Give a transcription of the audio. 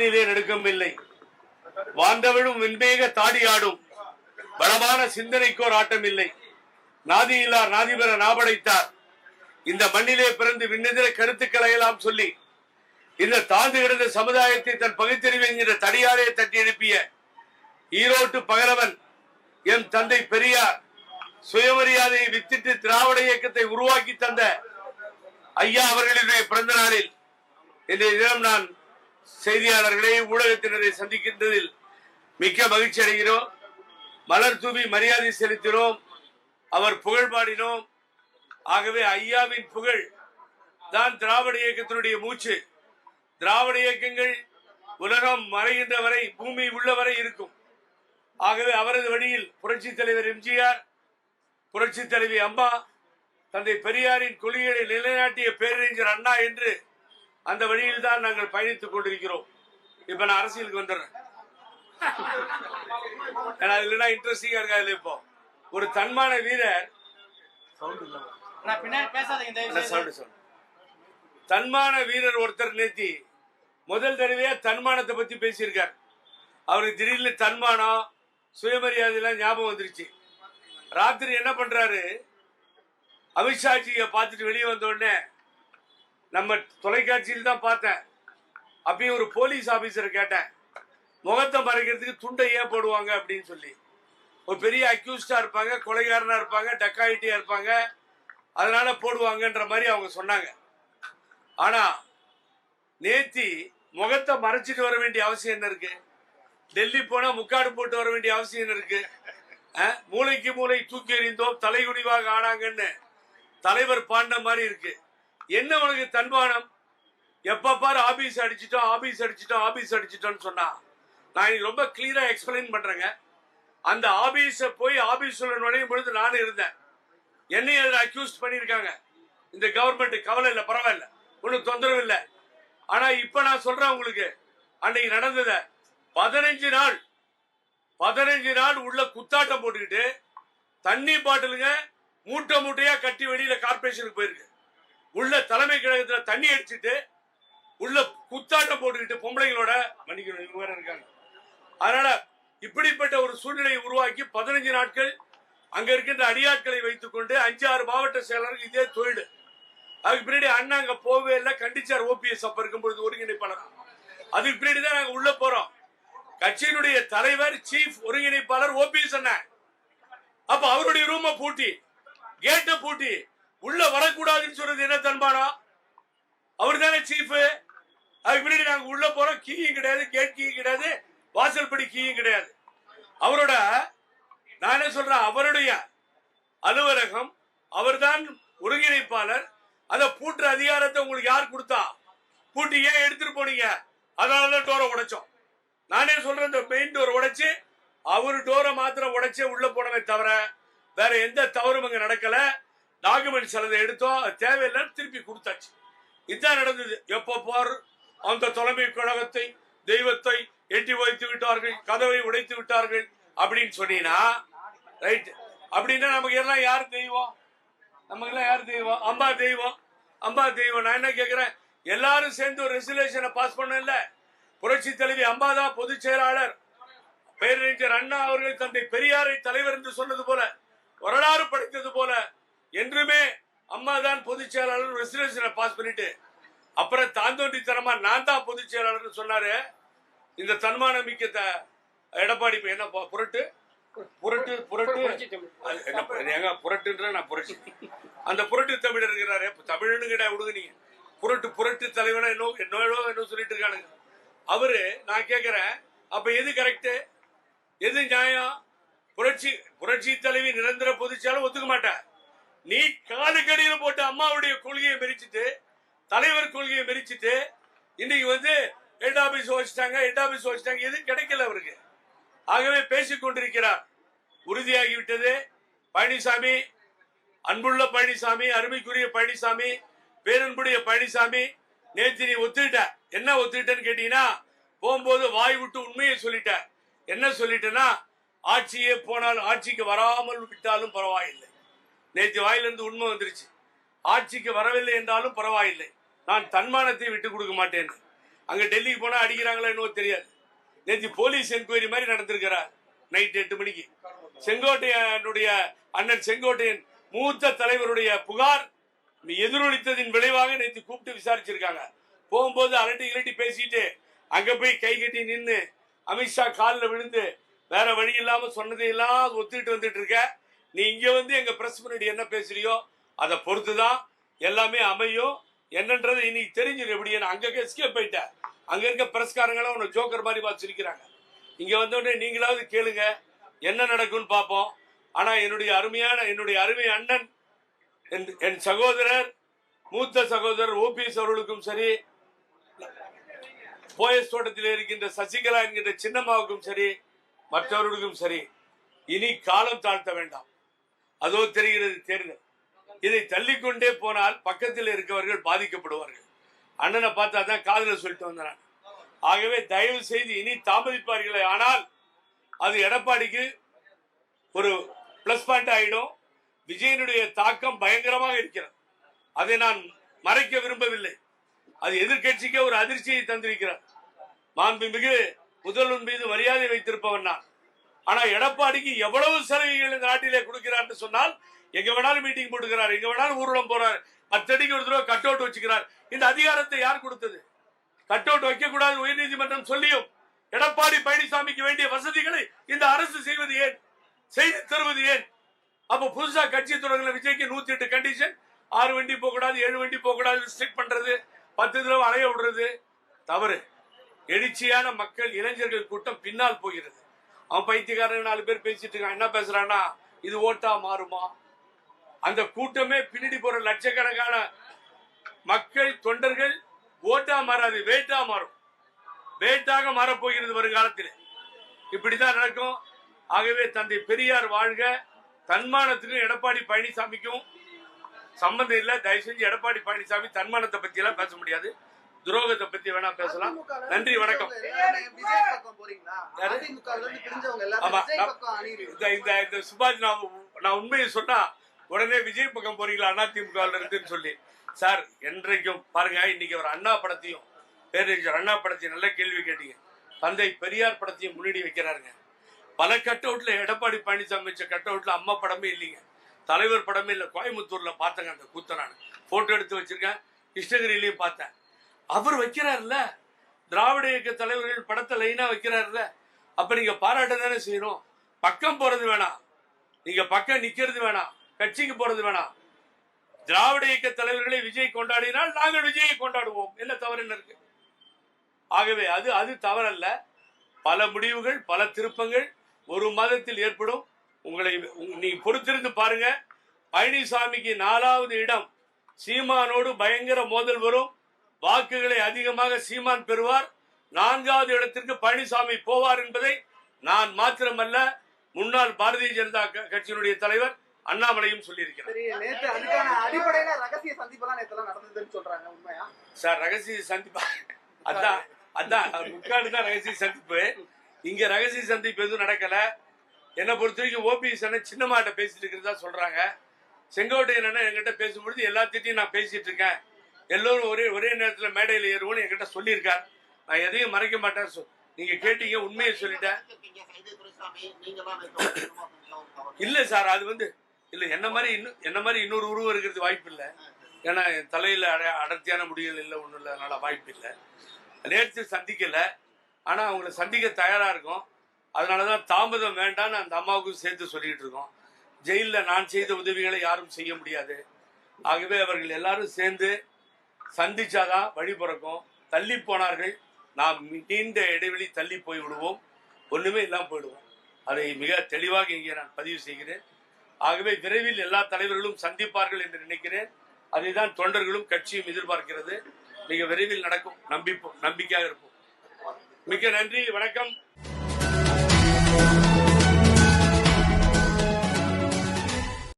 நீரே நடுக்கம் இல்லை வாண்டவிழும் வெண்மேக தாடியாடும். பலமான சிந்தனைக்கோர் ஆட்டம் இல்லை நாதியில்லார் நாதிபெற நாபடைத்தார். இந்த மண்ணிலே பிறந்து விண்ணெதிர கருத்துக்களை எல்லாம் சொல்லி இந்த தாழ்ந்து கிடந்த சமுதாயத்தை தன் பகுத்தறிவு என்கிற தடியாலே தட்டி எழுப்பிய ஈரோட்டு பகலவன் என் தந்தை பெரியார் சுயமரியாதையை வித்திட்டு திராவிட இயக்கத்தை உருவாக்கி தந்த ஐயா அவர்களினுடைய பிறந்த நாளில் இன்றைய தினம் நான் செய்தியாளர்களை ஊடகத்தினரை சந்திக்கின்றதில் மிக்க மகிழ்ச்சி அடைகிறோம். மலர் தூவி மரியாதை செலுத்தினோம். அவர் புகழ் பாடினோம். ஆகவே ஐயாவின் புகழ் தான் திராவிட இயக்கத்தினுடைய மூச்சு. திராவிட இயக்கங்கள் உலகம் மறைகின்ற வரை பூமி உள்ளவரை இருக்கும். ஆகவே அவரது வழியில் புரட்சி தலைவர் எம்ஜிஆர் புரட்சி தலைவி அம்மா தந்தை பெரியாரின் கொள்கைகளை நிலைநாட்டிய பேரறிஞர் அண்ணா என்று அந்த வழியில் தான் நாங்கள் பயணித்துக் கொண்டிருக்கிறோம். இப்ப நான் அரசியலுக்கு வந்துடுறேன். ஏன்னா இல்லைன்னா இன்ட்ரெஸ்டிங்கா இருக்காது இப்போ? ஒரு தன்மான வீரர்? தன்மான வீரர் ஒருத்தர் நேத்தி முதல் தடவையா தன்மானத்தை பத்தி பேசியிருக்கார். அவருக்கு திடீர்னு தன்மானம் சுயமரியாதைலாம் ஞாபகம் வந்துருச்சு. ராத்திரி என்ன பண்றாரு? அமித்ஷாஜியை பார்த்துட்டு வெளியே வந்த உடனே நம்ம தொலைக்காட்சியில் தான் பார்த்தேன். அப்பயும் ஒரு போலீஸ் ஆபீசரை கேட்டேன். முகத்தை மறைக்கிறதுக்கு துண்டை ஏன் போடுவாங்க அப்படின்னு சொல்லி. ஒரு பெரிய அக்யூஸ்டா இருப்பாங்க கொலைகாரனா இருப்பாங்க டக்காயிட்டியா இருப்பாங்க. அதனால போடுவாங்கன்ற மாதிரி அவங்க சொன்னாங்க. ஆனா நேத்தி முகத்தை மறைச்சிட்டு வர வேண்டிய அவசியம் என்ன இருக்கு? டெல்லி போனா முக்காடு போட்டு வர வேண்டிய அவசியம் என்ன இருக்கு? மூளைக்கு மூளை தூக்கி எறிந்தோம் தலைகுனிவாக ஆனாங்கன்னு தலைவர் பாண்ட மாதிரி இருக்கு. என்ன உனக்கு தன்மானம் எப்ப பாரு ஆபீஸ் அடிச்சிட்டோம் ஆபீஸ் அடிச்சிட்டோம் ஆபீஸ் அடிச்சிட்டோம்னு சொன்னா. நான் ரொம்ப கிளியரா எக்ஸ்பிளைன் பண்றேங்க. அந்த ஆபீஸ போய் ஆபீஸ் நுழையும் பொழுது நானும் இருந்தேன். என்னையும் அதில் அக்யூஸ் பண்ணியிருக்காங்க? இந்த கவர்மெண்ட் கவலை இல்லை பரவாயில்ல. ஒன்றும் தொந்தரவு இல்லை. ஆனா இப்ப நான் சொல்றேன் உங்களுக்கு. அன்னைக்கு நடந்தத. பதினஞ்சு நாள் பதினஞ்சு நாள் உள்ள குத்தாட்டம் போட்டுக்கிட்டு தண்ணி பாட்டிலுங்க மூட்டை மூட்டையா கட்டி வெளியில கார்பரேஷனுக்கு போயிருக்கு. உள்ள தலைமை கழகத்துல தண்ணி அடிச்சுட்டு உள்ள குத்தாட்டம் போட்டுக்கிட்டு பொம்பளைங்களோட மன்னிக்கணும் வேற இருக்காங்க. அதனால இப்படிப்பட்ட ஒரு சூழ்நிலையை உருவாக்கி பதினஞ்சு நாட்கள் அங்க இருக்கின்ற அடியாட்களை வைத்துக்கொண்டு அஞ்சு ஆறு மாவட்ட செயலருக்கு இதே தொழில். அதுக்கு பின்னாடி அண்ணா அங்க போகவே இல்லை கண்டிச்சார் ஓபிஎஸ் அப்ப இருக்கும் பொழுது ஒருங்கிணைப்பாளர். அதுக்கு பின்னாடி தான் நாங்க உள்ள போறோம். கட்சியினுடைய தலைவர் சீஃப் ஒருங்கிணைப்பாளர் ஓபிஎஸ் அண்ணன் அப்ப அவருடைய ரூமை பூட்டி கேட்டை பூட்டி உள்ள வரக்கூடாதுன்னு சொல்றது என்ன தன்பானா அவர் தானே சீஃப் அதுக்கு பின்னாடி நாங்க உள்ள போறோம். கீயும் கிடையாது கேட் கீயும் கிடையாது வாசல் படி கீயும் கிடையாது. அவரோட நான் என்ன சொல்றேன் அவருடைய அலுவலகம் அவர்தான் ஒருங்கிணைப்பாளர். அதை பூட்டுற அதிகாரத்தை உங்களுக்கு யார் கொடுத்தா? பூட்டி ஏன் எடுத்துட்டு போனீங்க? அதனாலதான் டோரை உடைச்சோம். நானே சொல்றேன் இந்த மெயின் டோர் உடைச்சு அவர் டோரை மாத்திரம் உடைச்சே உள்ள போனவே தவிர வேற எந்த தவறும் அங்க நடக்கல. டாக்குமெண்ட் சிலதை எடுத்தோம் அது தேவையில்லைன்னு திருப்பி கொடுத்தாச்சு. இதுதான் நடந்தது. எப்போ பார் அந்த தலைமை கழகத்தை தெய்வத்தை எட்டி வைத்து விட்டார்கள் கதவை உடைத்து விட்டார்கள் அப்படின்னு சொன்னீங்கன்னா ரைட் அப்படின்னா நமக்கு எல்லாம் யார் தெய்வம்? நமக்கு எல்லாம் யார் தெய்வம்? அம்மா தெய்வம். அம்மா தெய்வம். நான் என்ன கேட்கிறேன் எல்லாரும் சேர்ந்து ஒரு ரெசுலேஷனை பாஸ் பண்ணல புரட்சி தலைவி அம்மா தான் பொதுச் செயலாளர் பேரறிஞர் அண்ணா அவர்கள் தந்தை பெரியாரை தலைவர் என்று சொன்னது போல வரலாறு படைத்தது போல என்றுமே அம்மா தான் பொதுச் செயலாளர் ரெசல்யூஷனை பாஸ் பண்ணிட்டு அப்புறம் தாந்தோண்டித்தனமா நான் தான் பொதுச் செயலாளர்னு சொன்னாரு. இந்த தன்மானம் மிக்க எடப்பாடி இப்ப என்ன புரட்டு? புரட்டு புரட்டு. ஏங்க புரட்டுன்ற நான் புரட்சி. அந்த புரட்டு தமிழர் இருக்கிறாரு. தமிழனு கிட்ட விடுங்க நீங்க. புரட்டு புரட்டு தலைவனா என்ன என்னோ என்ன சொல்லிட்டு இருக்கானுங்க. அவரு நான் கேக்குறேன் அப்ப எது கரெக்ட் எது நியாயம்? புரட்சி புரட்சி தலைவி நிரந்தர பொதுச்சாலும் ஒத்துக்க மாட்டேன் நீ காலுக்கடியில போட்டு அம்மாவுடைய கொள்கையை மெரிச்சிட்டு தலைவர் கொள்கையை மெரிச்சிட்டு இன்னைக்கு வந்து ஹெட் ஆபீஸ் வச்சுட்டாங்க ஹெட் ஆபீஸ் வச்சுட்டாங்க எதுவும் கிடைக்கல அவருக்கு. ஆகவே பேசிக் கொண்டிருக்கிறார். உறுதியாகிவிட்டது. பழனிசாமி அன்புள்ள பழனிசாமி அருமைக்குரிய பழனிசாமி பேரன்புடைய பழனிசாமி நேற்று நீ ஒத்துக்கிட்ட. என்ன ஒத்துக்கிட்டேன்னு கேட்டீங்கன்னா போகும்போது வாய் விட்டு உண்மையை சொல்லிட்ட. என்ன சொல்லிட்டேன்னா ஆட்சியே போனால் ஆட்சிக்கு வராமல் விட்டாலும் பரவாயில்லை. நேற்று வாயிலிருந்து உண்மை வந்துருச்சு. ஆட்சிக்கு வரவில்லை என்றாலும் பரவாயில்லை. நான் தன்மானத்தை விட்டு கொடுக்க மாட்டேன். அங்க டெல்லிக்கு போனா அடிக்கிறாங்களோ என்னவோ தெரியாது. நேற்று போலீஸ் என்கொயரி மாதிரி நடந்திருக்கிறார். நைட் எட்டு மணிக்கு. செங்கோட்டையனுடைய அண்ணன் செங்கோட்டையன் மூத்த தலைவருடைய புகார் எதிரொலித்ததின் விளைவாக நேற்று கூப்பிட்டு விசாரிச்சிருக்காங்க. போகும்போது அரட்டி இரட்டி பேசிட்டு அங்க போய் கை கட்டி நின்று அமித்ஷா காலில் விழுந்து வேற வழி இல்லாம சொன்னதையெல்லாம் ஒத்துக்கிட்டு வந்துட்டு இருக்க. நீ இங்க வந்து எங்க பிரஸ் முன்னாடி என்ன பேசுறியோ அதை பொறுத்துதான் எல்லாமே அமையும். என்னன்றது இன்னைக்கு தெரிஞ்சிடும் எப்படி. நான் அங்க எஸ்கேப் போயிட்டேன் அங்க இருக்க பிரஸ்காரங்களும் உன்னை ஜோக்கர் மாதிரி வச்சிருக்கிறாங்க இங்க வந்தோடனே நீங்களாவது கேளுங்க என்ன நடக்கும்னு பார்ப்போம். ஆனா என்னுடைய அருமையான என்னுடைய அருமை அண்ணன் என்- என் சகோதரர் மூத்த சகோதரர் ஓபிஎஸ் அவர்களுக்கும் சரி போயஸ் தோட்டத்தில் இருக்கின்ற சசிகலா என்கின்ற சின்னம்மாவுக்கும் சரி மற்றவர்களுக்கும் சரி இனி காலம் தாழ்த்த வேண்டாம். அதோ தெரிகிறது தேர்தல் இதை தள்ளிக்கொண்டே போனால் பக்கத்தில் இருக்கவர்கள் பாதிக்கப்படுவார்கள். அண்ணனை பார்த்தா தான் காதல சொல்லிட்டு வந்தேன் நான். ஆகவே தயவு செய்து இனி தாமதிப்பார்களே ஆனால் அது எடப்பாடிக்கு ஒரு பிளஸ் பாயிண்ட் ஆயிடும். விஜயனுடைய தாக்கம் பயங்கரமாக இருக்கிறது. அதை நான் மறைக்க விரும்பவில்லை. அது எதிர்க்கட்சிக்கே ஒரு அதிர்ச்சியை தந்திருக்கிறார். மாண்புமிகு முதல்வன் மீது மரியாதை வைத்திருப்பவன் நான். ஆனா எடப்பாடிக்கு எவ்வளவு சலுகைகள் இந்த நாட்டிலே கொடுக்கிறார் சொன்னால் எங்க வேணாலும் மீட்டிங் போட்டுக்கிறார் எங்க வேணாலும் ஊர்வலம் போறார் பத்தடிக்கு ஒரு தடவை கட் அவுட் வச்சுக்கிறார். இந்த அதிகாரத்தை யார் கொடுத்தது? கட் அவுட் வைக்க கூடாது உயர்நீதிமன்றம் சொல்லியும் எடப்பாடி பழனிசாமிக்கு வேண்டிய வசதிகளை இந்த அரசு செய்வது ஏன்? செய்து தருவது ஏன்? அப்ப புதுசா கட்சி தொடங்கின விஜய்க்கு நூத்தி எட்டு கண்டிஷன் ஆறு வண்டி போக கூடாது ஏழு வண்டி போக கூடாது ஸ்ட்ரிக் பண்றது பத்து தடவை அலைய விடுறது. தவறு. எழுச்சியான மக்கள் இளைஞர்கள் கூட்டம் பின்னால் போகிறது. அவன் பைத்தியக்காரன் நாலு பேர் பேசிட்டு இருக்கான். என்ன பேசுறான்னா இது ஓட்டா மாறுமா? அந்த கூட்டமே பின்னாடி போற லட்சக்கணக்கான மக்கள் தொண்டர்கள் ஓட்டா மாறாது வேட்டா மாறும். வேட்டாக மாறப்போகிறது வருங்காலத்தில். இப்படிதான் நடக்கும். ஆகவே தந்தை பெரியார் வாழ்க. தன்மானத்துக்கும் எடப்பாடி பழனிசாமிக்கும் சம்பந்தம் இல்லை. தயவு செஞ்சு எடப்பாடி பழனிசாமி தன்மானத்தை பத்தி எல்லாம் பேச முடியாது. துரோகத்தை பத்தி வேணா பேசலாம் நன்றி வணக்கம் ஆமா, இந்த இந்த இந்த சுபாஷ் நான் நான் உண்மையை சொன்னா உடனே விஜய் பக்கம் போறீங்களா அண்ணா திமுகவில் இருந்துன்னு சொல்லி சார் என்றைக்கும் பாருங்க இன்னைக்கு ஒரு அண்ணா படத்தையும் பேரறிஞர் அண்ணா படத்தையும் நல்ல கேள்வி கேட்டீங்க தந்தை பெரியார் படத்தையும் முன்னாடி வைக்கிறாருங்க பல கட் அவுட்ல எடப்பாடி பழனிசாமி வச்ச கட் அவுட்ல அம்மா படமே இல்லைங்க தலைவர் படமே இல்லை கோயம்புத்தூர்ல பார்த்தேங்க அந்த கூத்த நான் போட்டோ எடுத்து வச்சிருக்கேன் கிருஷ்ணகிரியிலையும் பார்த்தேன் அவர் வைக்கிறாருல்ல திராவிட இயக்க தலைவர்கள் படத்தை லைனா வைக்கிறாருல்ல அப்ப நீங்க பாராட்ட தானே செய்யணும். பக்கம் போறது வேணாம். நீங்க பக்கம் நிக்கிறது வேணாம். கட்சிக்கு போறது வேணாம். திராவிட இயக்க தலைவர்களை விஜய் கொண்டாடினால் நாங்கள் விஜயை கொண்டாடுவோம். என்ன தவறு என்ன இருக்கு? ஆகவே அது அது தவறல்ல. பல முடிவுகள் பல திருப்பங்கள் ஒரு மாதத்தில் ஏற்படும். உங்களை நீ பொறுத்திருந்து பாருங்க. பழனிசாமிக்கு நாலாவது இடம். சீமானோடு பயங்கர மோதல் வரும். வாக்குகளை அதிகமாக சீமான் பெறுவார். நான்காவது இடத்திற்கு பழனிசாமி போவார் என்பதை நான் மாத்திரமல்ல முன்னாள் பாரதிய ஜனதா கட்சியினுடைய தலைவர் அண்ணாமலையும் சொல்லியிருக்கிறார். சார் ரகசிய சந்திப்பா? அதான் அதான் முக்காடு தான் ரகசிய சந்திப்பு. இங்க ரகசிய சந்திப்பு எதுவும் நடக்கல. என்னை பொறுத்த வரைக்கும் ஓபிஎஸ் அண்ணன் சின்னமாட்ட பேசிட்டு இருக்கிறதா சொல்றாங்க. செங்கோட்டையன் அண்ணன் என்கிட்ட பேசும்பொழுது எல்லாத்திட்டையும் நான் பேசிட்டு இருக்கேன். எல்லோரும் ஒரே ஒரே நேரத்தில் மேடையில் ஏறுவோம்னு என்கிட்ட சொல்லியிருக்கார். நான் எதையும் மறைக்க மாட்டேன். சொ- நீங்க கேட்டீங்க உண்மையை சொல்லிட்டேன். இல்ல சார் அது வந்து இல்ல என்ன மாதிரி இன்னும் என்ன மாதிரி இன்னொரு உருவம் இருக்கிறது வாய்ப்பு இல்லை. ஏன்னா என் தலையில அட- அடர்த்தியான முடிகள் இல்லை ஒன்றும் இல்லை அதனால வாய்ப்பு இல்லை. நேற்று சந்திக்கல. ஆனா அவங்கள சந்திக்க தயாரா இருக்கும். அதனாலதான் தாமதம் வேண்டாம்னு அந்த அம்மாவுக்கும் சேர்த்து சொல்லிட்டு இருக்கோம். ஜெயிலில் நான் செய்த உதவிகளை யாரும் செய்ய முடியாது. ஆகவே அவர்கள் எல்லாரும் சேர்ந்து சந்திச்சாதான் வழி பிறக்கும். தள்ளி போனார்கள். நாம் நீண்ட இடைவெளி தள்ளி போய் விடுவோம். ஒண்ணுமே இல்லாமல் போயிடுவோம். அதை மிக தெளிவாக இங்கே நான் பதிவு செய்கிறேன். ஆகவே விரைவில் எல்லா தலைவர்களும் சந்திப்பார்கள் என்று நினைக்கிறேன். அதை தான் தொண்டர்களும் கட்சியும் எதிர்பார்க்கிறது. மிக விரைவில் நடக்கும். நம்பிப்போம். நம்பிக்கையாக இருப்போம். மிக்க நன்றி. வணக்கம்.